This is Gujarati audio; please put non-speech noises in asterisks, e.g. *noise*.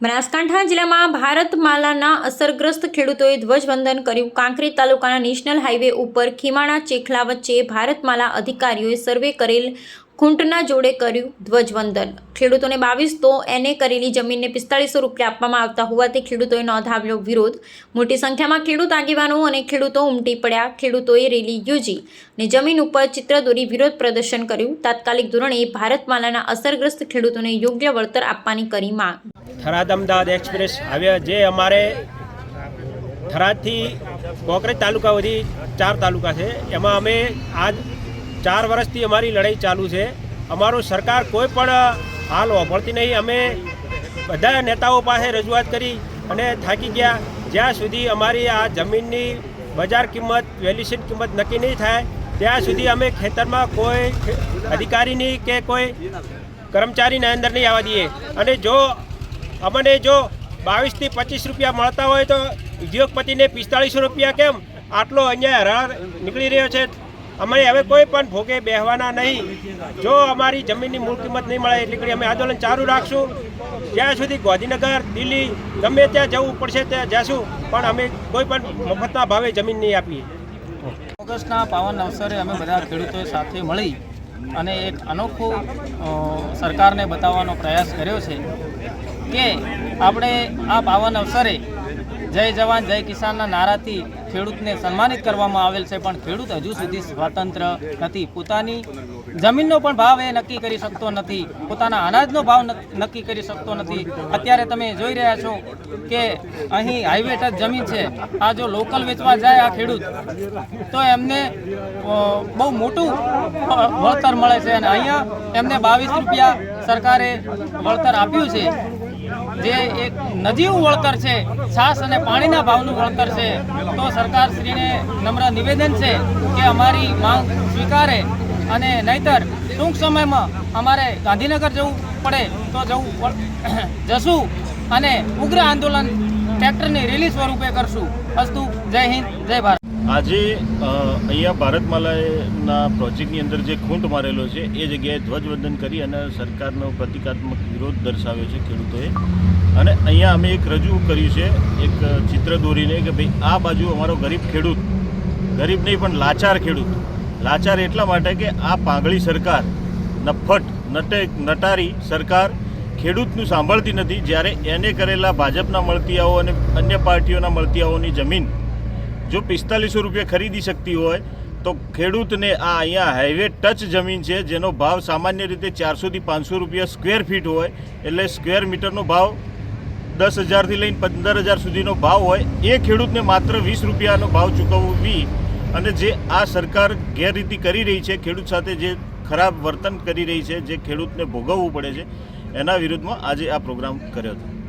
બનાસકાંઠા જિલ્લામાં ભારતમાલાના અસરગ્રસ્ત ખેડૂતોએ ધ્વજવંદન કર્યું. કાંકરેજ તાલુકાના નેશનલ હાઈવે ઉપર ખીમાણા ચેખલા વચ્ચે ભારતમાલા અધિકારીઓએ સર્વે કરેલ ખૂંટના જોડે કર્યું ધ્વજવંદન. ખેડૂતોને બાવીસ તો એને કરેલી જમીનને પિસ્તાળીસો રૂપિયા આપવામાં આવતા હોવાથી ખેડૂતોએ નોંધાવ્યો વિરોધ. મોટી સંખ્યામાં ખેડૂત આગેવાનો અને ખેડૂતો ઉમટી પડ્યા. ખેડૂતોએ રેલી યોજી અને જમીન ઉપર ચિત્ર દોરી વિરોધ પ્રદર્શન કર્યું. તાત્કાલિક ધોરણે ભારતમાલાના અસરગ્રસ્ત ખેડૂતોને યોગ્ય વળતર આપવાની કરી માંગ. થરાદ અમદાવાદ એક્સપ્રેસ. હવે જે અમારે થરાદથી કોકરેજ તાલુકા સુધી ચાર તાલુકા છે. એમાં અમે આજ ચાર વર્ષથી અમારી લડાઈ ચાલુ છે. અમારું સરકાર કોઈ પણ હાલ વાપરતી નહીં. અમે બધા નેતાઓ પાસે રજૂઆત કરી અને થાકી ગયા. જ્યાં સુધી અમારી આ જમીનની બજાર કિંમત વેલ્યુશન કિંમત નક્કી નહીં થાય, ત્યાં સુધી અમે ખેતરમાં કોઈ અધિકારીની કે કોઈ કર્મચારીને અંદર નહીં આવવા દઈએ. અને જો અમને જો બાવીસથી પચીસ રૂપિયા મળતા હોય તો ઉદ્યોગપતિને પિસ્તાળીસો રૂપિયા કેમ? આટલો અહીંયા હરાર નીકળી રહ્યો છે. અમે હવે કોઈ પણ ભોગે બેહવાના નહીં. જો અમારી જમીનની મૂળ કિંમત નહીં મળે એટલી ઘડી અમે આંદોલન ચાલુ રાખશું. જ્યાં સુધી ગાંધીનગર, દિલ્હી, ગમે ત્યાં જવું પડશે ત્યાં જશું, પણ અમે કોઈ પણ મફતના ભાવે જમીન નહીં આપીએ. ઓગસ્ટના પાવન અવસરે અમે બધા ખેડૂતો સાથે મળી અને એક અનોખો સરકારને બતાવવાનો પ્રયાસ કર્યો છે કે આપણે આ પાવન અવસરે જય જવાન, જય કિસાનના નારાથી ખેડૂતને સન્માનિત કરવામાં આવેલ છે, પણ ખેડૂત હજુ સુધી સ્વતંત્ર નથી. પોતાની જમીનનો પણ ભાવ એ નક્કી કરી શકતો નથી. પોતાના અનાજનો ભાવ નક્કી કરી શકતો નથી. અત્યારે તમે જોઈ રહ્યા છો કે અહીં હાઈવે ટચ જમીન છે. આ જો લોકલ વેચવા જાય આ ખેડૂત, તો એમને બહુ મોટું વળતર મળે છે. અને અહીંયા એમને બાવીસ રૂપિયા સરકારે વળતર આપ્યું છે. જે એક નજીવું વળતર છે, છાસ અને પાણીના ભાવનું વળતર છે, તો સરકારશ્રીને નમ્ર નિવેદન છે કે અમારી માંગ સ્વીકારે અને નહીતર ટૂંક સમયમાં અમારે ગાંધીનગર જવું પડે તો જવું *clears throat* જશું અને ઉગ્ર આંદોલન ટ્રેક્ટરની રેલી સ્વરૂપે કરશું. અસ્તુ, જય હિન્દ, જય ભારત. આજે અહીંયા ભારતમાલાના પ્રોજેક્ટની અંદર જે ખૂંટ મારેલો છે, એ જગ્યાએ ધ્વજવંદન કરી અને સરકારનો પ્રતિકાત્મક વિરોધ દર્શાવ્યો છે ખેડૂતોએ. અને અહીંયા અમે એક રજૂ કર્યું છે, એક ચિત્ર દોરીને કે ભાઈ આ બાજુ અમારો ગરીબ ખેડૂત, ગરીબ નહીં પણ લાચાર ખેડૂત, લાચાર એટલા માટે કે આ પાંગળી સરકાર નફટ નટે નટારી સરકાર ખેડૂતનું સાંભળતી નથી. જ્યારે એને કરેલા ભાજપના મળતિયાઓ અને અન્ય પાર્ટીઓના મળતિયાઓની જમીન જો પિસ્તાલીસો રૂપિયા ખરીદી શકતી હોય, તો ખેડૂતને આ અહીંયા હાઈવે ટચ જમીન છે, જેનો ભાવ સામાન્ય રીતે ચારસોથી પાંચસો રૂપિયા સ્ક્વેર ફીટ હોય, એટલે સ્ક્વેર મીટરનો ભાવ દસ હજારથી લઈને પંદર હજાર સુધીનો ભાવ હોય, એ ખેડૂતને માત્ર વીસ રૂપિયાનો ભાવ ચૂકવવી અને જે આ સરકાર ગેરરીતિ કરી રહી છે, ખેડૂત સાથે જે ખરાબ વર્તન કરી રહી છે, જે ખેડૂતને ભોગવવું પડે છે, એના વિરુદ્ધમાં આજે આ પ્રોગ્રામ કર્યો હતો.